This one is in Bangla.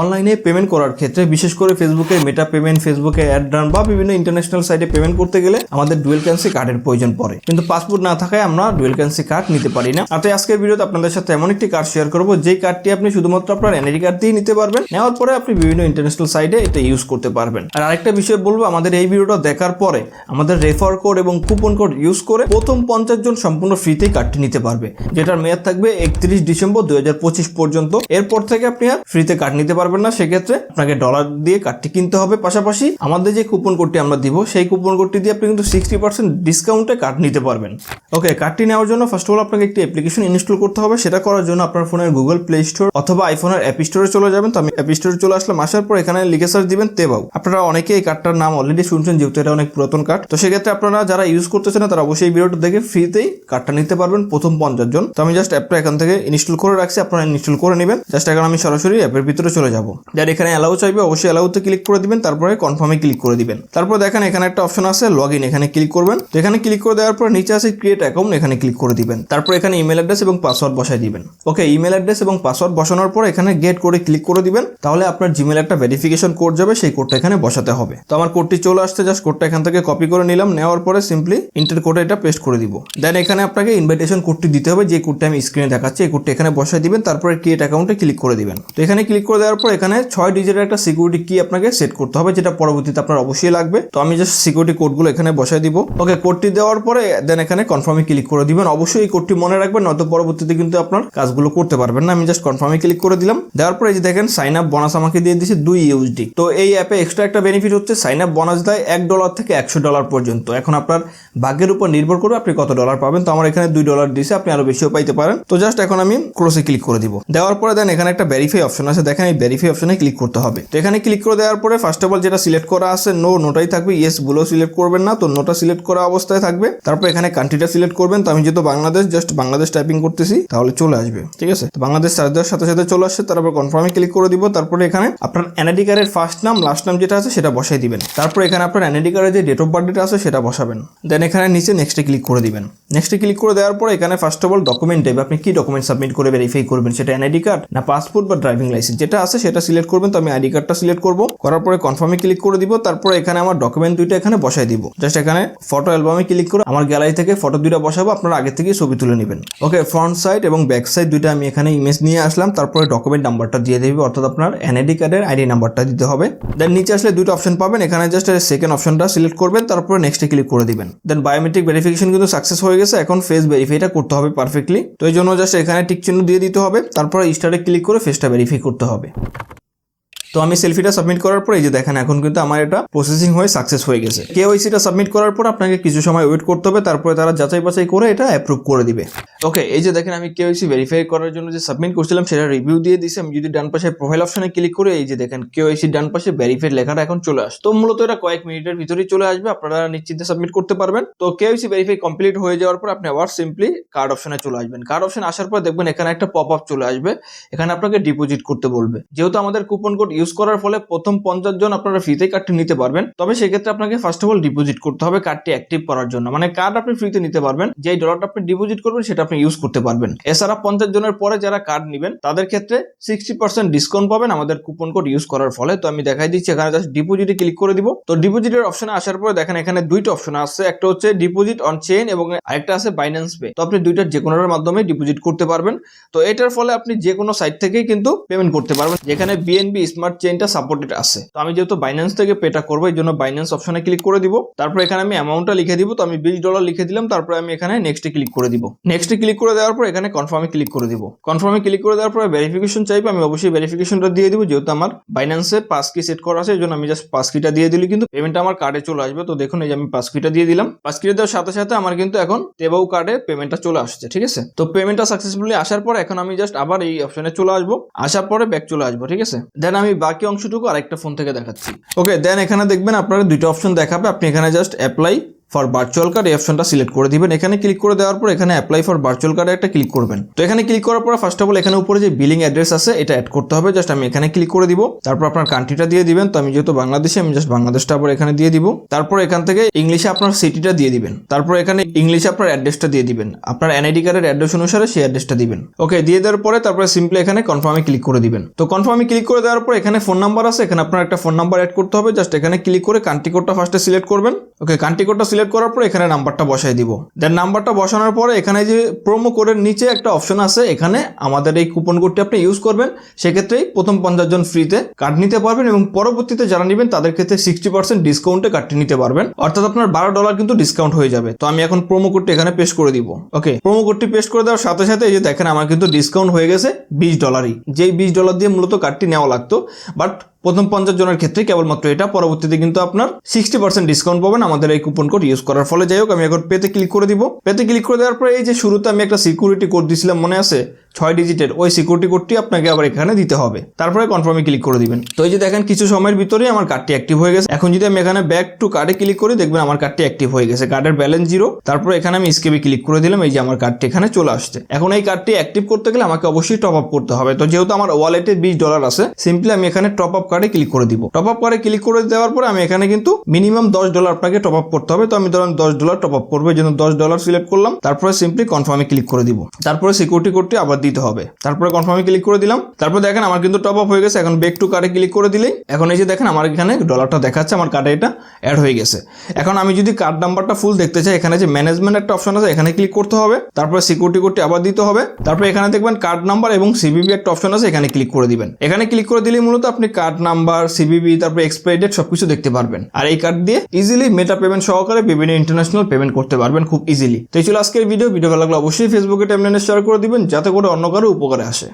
অনলাইনে পেমেন্ট করার ক্ষেত্রে, বিশেষ করে ফেসবুকে মেটা পেমেন্ট ফেসবুকে অ্যাড রান বা বিভিন্ন ইন্টারন্যাশনাল সাইটে পেমেন্ট করতে গেলে আমাদের ডুয়েল কারেন্সি কার্ডের প্রয়োজন পড়ে। কিন্তু পাসপোর্ট না থাকায় আমরা ডুয়েল কারেন্সি কার্ড নিতে পারি না। আর তাই আজকের ভিডিওতে আপনাদের সাথে এমন একটি কার্ড শেয়ার করব, যেই কার্ডটি আপনি শুধুমাত্র আপনার এনআইডি কার্ড দিয়ে নিতে পারবেন। নেওয়ার পরে আপনি বিভিন্ন ইন্টারন্যাশনাল সাইটে এটা ইউজ করতে পারবেন। আর আরেকটা বিষয় বলব, আমাদের এই ভিডিওটা দেখার পরে আমাদের রেফার কোড এবং কুপন কোড ইউজ করে প্রথম পঞ্চাশ জন সম্পূর্ণ ফ্রিতেই কার্ডটি নিতে পারবে, যেটার মেয়াদ থাকবে একত্রিশ ডিসেম্বর দুই হাজার পঁচিশ পর্যন্ত। এরপর থেকে আপনি আর ফ্রিতে কার্ড নিতে পারবেন না, সেক্ষেত্রে আপনাকে ডলার দিয়ে কার্ডটি কিনতে হবে। পাশাপাশি আমাদের যে কুপন কোডটি আমরা দিব, সেই কুপন কোডটি দিয়ে আপনি কিন্তু সিক্সটি পার্সেন্ট ডিসকাউন্টে কার্ড নিতে পারবেন। ওকে কার্ডটি নেওয়ার জন্য ফার্স্ট অফ অল আপনাকে একটি অ্যাপ্লিকেশন ইনস্টল করতে হবে। সেটা করার জন্য আপনার ফোনের গুগল প্লে স্টোর অথবা আইফোনের অ্যাপ স্টোরে চলে যাবেন। তো আমি অ্যাপ স্টোরে চলে আসলাম, আসার পর এখানে লিখে সার্চ দিবেন তেবাউ আপনারা অনেকে এই কার্ডটার নাম অলরেডি শুনছেন, যেহেতু এটা অনেক পুরাতন কার্ড তো সেক্ষেত্রে আপনারা যারা ইউজ করতেছেন তারা অবশ্যই ভিডিওটা দেখে ফ্রিতেই কার্ডটা নিতে পারবেন প্রথম পঞ্চাশ জন। তো আমি জাস্ট অ্যাপটা এখান থেকে ইনস্টল করে রাখছি, আপনারা ইনস্টল করে নেবেন। জাস্ট এখন আমি সরাসরি অ্যাপের ভিতরে চলে যাব। যার এখানে অ্যালাউ চাইবে, অবশ্যই অ্যালাউতে ক্লিক করে দিবেন, তারপরে কনফার্মে ক্লিক করে দিবেন। তারপর দেখেন, এখানে একটা অপশন আছে লগ ইন এখানে ক্লিক করবেন। তো এখানে ক্লিক করে দেওয়ার পর নিচে আছে ক্রিয়েট অ্যাকাউন্ট এখানে ক্লিক করে দিবেন। তারপর এখানে ইমেল অ্যাড্রেস এবং পাসওয়ার্ড বসাই দিবেন। ওকে ইমেল অ্যাড্রেস এবং পাসওয়ার্ড বসানোর পর এখানে গেট করে ক্লিক করে দিবেন। তাহলে আপনার জিমেল একটা ভেরিফিকেশন কোড যাবে, সেই কোডটা এখানে বসাতে হবে। তো আমার কোডটি চলে আসতে জাস্ট কোডটা এখান থেকে কপি করে নিলাম। নেওয়ার পরে সিম্পলি ইন্টার কোডে এটা পেস্ট করে দিব। দেন এখানে আপনাকে ইনভাইটেশন কোডটি দিতে হবে, যে কোডটা আমি স্ক্রিনে দেখাচ্ছি, এই কোডটা এখানে বসাই দিবেন। তারপরে ক্রিয়েট অ্যাকাউন্টে ক্লিক করে দিবেন। তো এখানে ক্লিক করে দেওয়ার পর এখানে ছয় ডিজিটের একটা সিকিউরিটি কি আপনাকে সেট করতে হবে, যেটা পরবর্তীতে আপনার অবশ্যই লাগবে। তো আমি জাস্ট সিকিউরিটি কোডগুলো এখানে বসাই দিব। ওকে কোডটি দেওয়ার পরে দেন এখানে কনফার্মে ক্লিক করে দিবেন। অবশ্যই এই কোডটি মনে রাখবেন, নয়তো পরবর্তীতে কিন্তু আপনার কাজগুলো করতে পারবেন না। আমি জাস্ট কনফার্মে ক্লিক করে দিলাম। দেওয়ার পরে এই যে দেখেন সাইন আপ বোনাস আমাকে দিয়ে দিয়েছে দুই ইউএসডি তো এই অ্যাপে এক্সট্রা একটা বেনিফিট হচ্ছে সাইন আপ বোনাস দেয় এক ডলার থেকে একশো ডলার পর্যন্ত। এখন আপনার ভাগ্যের উপর নির্ভর করে আপনি কত ডলার পাবেন। তো আমার এখানে দুই ডলার দিয়েছে, আপনি আরও বেশিও পাইতে পারেন। তো জাস্ট এখন আমি ক্লোজে ক্লিক করে দিব। দেওয়ার পরে দেন এখানে একটা ভেরিফাই অপশন আছে। দেখেন এই ভেরিফাই অপশনে ক্লিক করতে হবে। তো এখানে ক্লিক করে দেওয়ার পরে ফার্স্ট অফ অল যেটা সিলেক্ট করা আছে নো নোটাই থাকবে ইয়েস বলেও সিলেক্ট করবেন না, তো নোটা সিলেক্ট করা অবস্থায় থাকবে। তারপর এখানে কান্ট্রিটা সিলেক্ট করবেন, তো আমি যেহেতু বাংলাদেশ জাস্ট বাংলাদেশ টাইপিং করতেছি, তাহলে চলে আসবে, ঠিক আছে? তো বাংলাদেশ সার্চ দেওয়ার সাথে সাথে চলে আসছে তারপর কনফার্মে ক্লিক করে দিব, তারপরে এখানে আপনার এনআইডি কার্ডের ফার্স্ট নাম লাস্ট নাম যেটা আছে সেটা বসাই দিবেন। তারপর এখানে আপনার এনআইডি কার্ডের যে ডেট অফ বার্থডেটা আছে সেটা বসাবেন। দেন এখানে নিচে নেক্সটে ক্লিক করে দিবেন। নেক্সটে ক্লিক করে দেওয়ার পর এখানে ফার্স্ট অফ অল ডকুমেন্ট দেবে আপনি কি ডকুমেন্ট সাবমিট করে ভেরিফাই করবেন? সেটা এনআইডি কার্ড না পাসপোর্ট বা ড্রাইভিং লাইসেন্স যেটা আছে সেটা সিলেক্ট করবেন, তো আমি আইডি কার্ডটা সিলেক্ট করব। করার পরে কনফার্মে ক্লিক করে দিব, তারপর এখানে আমার ডকুমেন্ট দুইটা এখানে বসাই দিব। জাস্ট এখানে ফটো অ্যালবামে ক্লিক করে আমার গ্যালারি থেকে ফটো দুইটা বসাবো, আপনারা আগে থেকে ছবি তুলে নেবেন। ওকে ফ্রন্ট সাইড এবং ব্যাক সাইড দুইটা আমি এখানে ইমেজ নিয়ে আসলাম, তারপরে ডকুমেন্ট নাম্বারটা দিয়ে দেবে, অর্থাৎ আপনার এনআইডি কার্ডের আইডি নাম্বারটা দিতে হবে। দেন নিচে আসলে দুটো অপশন পাবেন, এখানে জাস্ট সেকেন্ড অপশনটা সিলেক্ট করবেন, তারপরে নেক্সটে ক্লিক করে দিবেন। দেন বায়োমেট্রিক ভেরিফিকেশন কিন্তু সাকসেস হয়ে গেছে। এখন ফেস ভেরিফাইটা করতে হবে পারফেক্টলি তো এই জন্য জাস্ট এখানে টিক চিহ্ন দিয়ে দিতে হবে, তারপর স্টারে ক্লিক করে ফেসটা ভেরিফাই করতে হবে। তো আমি সেলফিটা সাবমিট করার পর, এই যে দেখেন, এখন কিন্তু আমার এটা প্রসেসিং হয়ে সাকসেস হয়ে গেছে। কেওয়াইসিটা সাবমিট করার পর আপনাকে কিছু সময় ওয়েট করতে হবে, তারপরে তারা যাচাই বাছাই করে এটা অ্যাপ্রুভ করে দিবে। ওকে এই যে দেখেন আমি কেওয়াইসি ভেরিফাই করার জন্য যে সাবমিট করছিলাম, সেটা রিভিউ দিয়ে দিছি আমি যদি ডান পাশে প্রোফাইল অপশনে ক্লিক করে, এই যে দেখেন কেওয়াইসি ডান পাশে ভেরিফাইড লেখাটা এখন চলে আসে তো মূলত এটা কয়েক মিনিটের ভিতরেই চলে আসবে, আপনারা নিশ্চিন্তে সাবমিট করতে পারবেন। তো কেওয়াইসি ভেরিফাই কমপ্লিট হয়ে যাওয়ার পর আপনি আবার সিম্পলি কার্ড অপশনে চলে আসবেন। কার্ড অপশন আসার পর দেখবেন এখানে একটা পপ আপ চলে আসবে, এখানে আপনাকে ডিপোজিট করতে বলবে। যেহেতু আমাদের কুপন কোড ইউজ করার ফলে প্রথম পঞ্চাশ জন আপনারা ফ্রিতে কার্ডটি নিতে পারবেন। তবে সেক্ষেত্রে আপনাকে ফার্স্ট অফ অল ডিপোজিট করতে হবে কার্ডটি অ্যাক্টিভ করার জন্য। মানে কার্ড আপনি ফ্রিতে নিতে পারবেন যে ডলারটা আপনি ডিপোজিট করবেন, সেটা আপনি ইউজ করতে পারবেন। এছাড়া পঞ্চাশ জনের পরে যারা কার্ড নেবেন, তাদের ক্ষেত্রে সিক্সটি পার্সেন্ট ডিসকাউন্ট পাবেন আমাদের কুপন কোড ইউজ করার ফলে। তো আমি দেখাই দিচ্ছি, এখানে জাস্ট ডিপোজিটে ক্লিক করে দিব। তো ডিপোজিটের অপশনে আসার পরে দেখেন এখানে দুইটা অপশন আছে। একটা হচ্ছে ডিপোজিট অন চেইন এবং আরেকটা আছে বাইন্যান্স পে তো আপনি দুইটার যে কোনোটার মাধ্যমে ডিপোজিট করতে পারবেন। তো এটার ফলে আপনি যে কোনো সাইট থেকেই কিন্তু পেমেন্ট করতে পারবেন, যেখানে বিএনবি স্মার্ট চেইনটা সাপোর্টেড আছে। তো আমি যেহেতু বাইন্যান্স থেকে পেটা করব, এই জন্য বাইন্যান্স অপশনে ক্লিক করে দিব। তারপর এখানে আমি অ্যামাউন্টটা লিখে দিব। তো আমি বিশ ডলার লিখে দিলাম। তারপরে আমি এখানে নেক্সটে ক্লিক করে দিব। নেক্সটে ক্লিক করে দেওয়ার পর এখানে কনফার্মে ক্লিক করে দিব। কনফার্মে ক্লিক করে দেওয়ার পরে ভেরিফিকেশন চাইবে, আমি অবশ্যই ভেরিফিকেশনটা দিয়ে দিব, যেহেতু আমার বাইন্যান্সে পাস কি সেট করা আছে এই জন্য আমি জাস্ট পাস কিটা দিয়ে দিলি, কিন্তু পেমেন্টটা আমার কার্ডে চলে আসবে। তো দেখুন, এই যে আমি পাস কিটা দিয়ে দিলাম। পাস কিটা দেওয়ার সাথে সাথে আমার কিন্তু এখন তেবাউ কার্ডে পেমেন্টটা চলে আসছে, ঠিক আছে? তো পেমেন্টটা সাকসেসফুলি আসার পর এখন আমি জাস্ট আবার এই অপশনে চলে আসব। আসার পরে ব্যাক চলে আসব, ঠিক আছে? দেন আমি বাকি অংশটুকু আরেকটা ফোন থেকে দেখাচ্ছি। ওকে দেন এখানে দেখবেন আপনারা দুইটা অপশন দেখাবে। আপনি এখানে just apply for virtual card এই অপশনটা সিলেক্ট করে দিবেন। এখানে ক্লিক করে দেওয়ার পর এখানে অ্যাপ্লাই ফর ভার্চুয়াল কার্ডে একটা ক্লিক করবেন। তো এখানে ক্লিক করার পর ফার্স্ট অফ অল এখানে উপরে যে বিলিং অ্যাড্রেস আছে, এটা অ্যাড করতে হবে। জাস্ট আমি এখানে ক্লিক করে দিব। তারপর আপনার কান্ট্রিটা দিয়ে দিবেন। তো আমি যেহেতু বাংলাদেশে, আমি জাস্ট বাংলাদেশটা আবার এখানে দিয়ে দিব। তারপর এখান থেকে ইংলিশে আপনার সিটিটা দিয়ে দিবেন। তারপর এখানে ইংলিশে আপনার অ্যাড্রেসটা দিয়ে দিবেন। আপনার এনআইডি কার্ডের অ্যাড্রেস অনুসারে সেই অ্যাড্রেসটা দিবেন। ওকে দিয়ে দেওয়ার পরে তারপরে সিম্পলি এখানে কনফার্মে ক্লিক করে দিবেন। তো কনফার্মে ক্লিক করে দেওয়ার পর এখানে ফোন নাম্বার আছে। এখানে আপনার একটা ফোন নাম্বার অ্যাড করতে হবে। জাস্ট এখানে ক্লিক করে কান্ট্রি কোডটা ফার্স্টে সিলেক্ট করবেন। ওকে কান্ট্রি কোডটা সিলেক্ট করার পর এখানে নাম্বারটা বসাই দিব। দেন নাম্বারটা বসানোর পরে এখানে যে প্রোমো কোডের নিচে একটা অপশন আছে, এখানে আমাদের এই কুপন কোডটি আপনি ইউজ করবেন। সেক্ষেত্রেই প্রথম পঞ্চাশ জন ফ্রিতে কার্ড নিতে পারবেন এবং পরবর্তীতে যারা নেবেন, তাদের ক্ষেত্রে সিক্সটি পার্সেন্ট ডিসকাউন্টে কার্ডটি নিতে পারবেন। অর্থাৎ আপনার বারো ডলার কিন্তু ডিসকাউন্ট হয়ে যাবে। তো আমি এখন প্রোমো কোডটি এখানে পেস্ট করে দিব। ওকে প্রোমো কোডটি পেস্ট করে দেওয়ার সাথে সাথে এই যে দেখেন, আমার কিন্তু ডিসকাউন্ট হয়ে গেছে বিশ ডলারই যেই বিশ ডলার দিয়ে মূলত কার্ডটি নেওয়া লাগতো বাট প্রথম পঞ্চাশ জনের ক্ষেত্রে কেবলমাত্র এটা, পরবর্তীতে কিন্তু আপনার সিক্সটি পার্সেন্ট ডিসকাউন্ট পাবেন আমাদের এই কুপন কোড ইউজ করার ফলে। যাই হোক, আমি এখন পেতে ক্লিক করে দিব। পেতে ক্লিক করে দেওয়ার পরে এই যে শুরুতে আমি একটা সিকিউরিটি কোড দিয়েছিলাম মনে আছে? ছয় ডিজিটের ওই সিকিউরিটি কোডটি আপনাকে আবার এখানে দিতে হবে। তারপরে কনফার্মে ক্লিক করে দিবেন। তো এই যে দেখেন, কিছু সময়ের ভিতরেই আমার কার্ডটি অ্যাক্টিভ হয়ে গেছে। এখন যদি আমি এখানে ব্যাক টু কার্ডে ক্লিক করি, দেখবেন আমার কার্ডটি অ্যাক্টিভ হয়ে গেছে। কার্ডের ব্যালেন্স জিরো তারপরে এখানে আমি স্কেপে ক্লিক করে দিলাম, এই যে আমার কার্ডটি এখানে চলে আসছে। এখন এই কার্ডটি অ্যাক্টিভ করতে গেলে আমাকে অবশ্যই টপ আপ করতে হবে। তো যেহেতু আমার ওয়ালেটে বিশ ডলার আছে সিম্পলি আমি এখানে টপ আপ কার্ডে ক্লিক করে দিব। টপ আপ কার্ডে ক্লিক করে দেওয়ার পরে আমি এখানে কিন্তু মিনিমাম দশ ডলার আপনাকে টপ আপ করতে হবে। তো আমি ধরেন দশ ডলার টপ আপ করব, এই জন্য দশ ডলার সিলেক্ট করলাম। তারপরে সিম্পলি কনফার্মে ক্লিক করে দিব। তারপরে সিকিউরিটি কোডটি আবার দিতে হবে। তারপরে কনফার্মে ক্লিক করে দিলাম। তারপর দেখেন আমার কিন্তু টপ আপ হয়ে গেছে। এখন বেক টু কার্ডে ক্লিক করে দিলেই এখন এই যে দেখেন আমার এখানে ডলারটা দেখাচ্ছে, আমার কার্ডে এটা অ্যাড হয়ে গেছে। এখন আমি যদি কার্ড নাম্বারটা ফুল দেখতে চাই, এখানে যে ম্যানেজমেন্ট একটা অপশন আছে, এখানে ক্লিক করতে হবে। তারপরে সিকিউরিটি কোডটি আবার দিতে হবে। তারপরে এখানে দেখবেন কার্ড নাম্বার এবং সিবিবি একটা অপশন আছে, এখানে ক্লিক করে দিবেন। এখানে ক্লিক করে দিলেই মূলত আপনি কার্ড নাম্বার সিবিবি তারপরে এক্সপায়ারি ডেট সবকিছু দেখতে পারবেন। আর এই কার্ড দিয়ে ইজিলি মেটা পেমেন্ট সহকারে বিভিন্ন ইন্টারন্যাশনাল পেমেন্ট করতে পারবেন খুব ইজিলি তো এই ছিল আজকের ভিডিও ভিডিও ভালো লাগলে অবশ্যই ফেসবুকে টাইমলাইনে শেয়ার করে দিবেন। যাতে করে অন্য কারও উপকারে আসে।